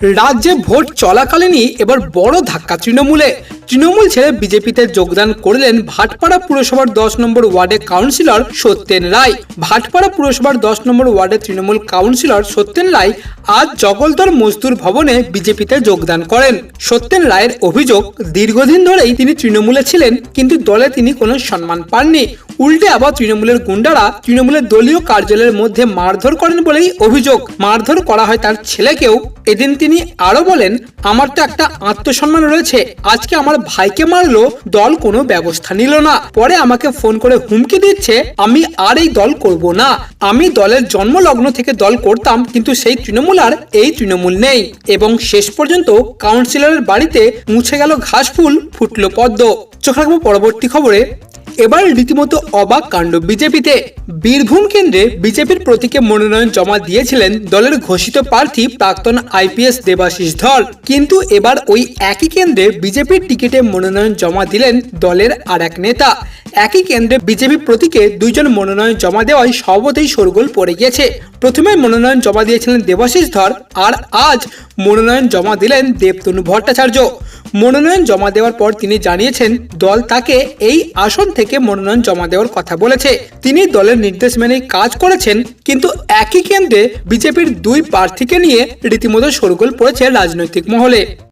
রাজ্যে ভোট চলাকালীনই এবার বড় ধাক্কা তৃণমূলে। তৃণমূল ছেড়ে বিজেপিতে যোগদান করলেন ভাটপাড়া পুরসভার দশ নম্বর ওয়ার্ডের কাউন্সিলর সত্যেন রায়। ভাটপাড়া পুরসভার দশ নম্বর ওয়ার্ডের তৃণমূল কাউন্সিলর সত্যেন রায় আজ জগলদর মজদুর ভবনে বিজেপিতে যোগদান করেন। সত্যেন রায়ের অভিযোগ, দীর্ঘদিন ধরেই তিনি তৃণমূলে ছিলেন, কিন্তু দলে তিনি কোনো সম্মান পাননি। উল্টে আবার তৃণমূলের গুন্ডারা তৃণমূলের দলীয় কার্যালয়ের মধ্যে মারধর করেন বলেই অভিযোগ। মারধর করা হয় তার ছেলেকেও। এদিন তিনি আরও বলেন, আমার তো একটা আত্মসম্মান রয়েছে। আজকে আমার ভাইকে মারলো, দল কোনো ব্যবস্থা নিল না। পরে আমাকে ফোন করে হুমকি দিচ্ছে, আমি আর এই দল করব না। আমি দলের জন্মলগ্ন থেকে দল করতাম, কিন্তু সেই তৃণমূল আর এই তৃণমূল নেই। এবং শেষ পর্যন্ত কাউন্সিলরের বাড়িতে মুছে গেল ঘাস ফুল, ফুটলো পদ্ম। চোখ রাখব পরবর্তী খবরে। এবার রীতিমতো অবাক কাণ্ড বিজেপিতে। বীরভূম কেন্দ্রে বিজেপির প্রতীকে মনোনয়ন জমা দিয়েছিলেন দলের ঘোষিত প্রার্থী প্রাক্তন আইপিএস দেবাশিস ধর কিন্তু এবার ওই একই কেন্দ্রে বিজেপির টিকিটে মনোনয়ন জমা দিলেন দলের আর এক নেতা। একই কেন্দ্রে বিজেপি প্রতীকে দুইজন মনোনয়ন জমা দেওয়ায় সর্বতেই শোরগোল পড়ে গিয়েছে। প্রথমে মনোনয়ন জমা দিয়েছিলেন দেবাশিস ধর, আর আজ মনোনয়ন জমা দিলেন দেবতনু ভট্টাচার্য। মনোনয়ন জমা দেওয়ার পর তিনি জানিয়েছেন, দল তাকে এই আসন থেকে মনোনয়ন জমা দেওয়ার কথা বলেছে। তিনি দলের নির্দেশ মেনে কাজ করেছেন, কিন্তু একই কেন্দ্রে বিজেপির দুই প্রার্থীকে নিয়ে রীতিমতো শোরগোল পড়েছে রাজনৈতিক মহলে।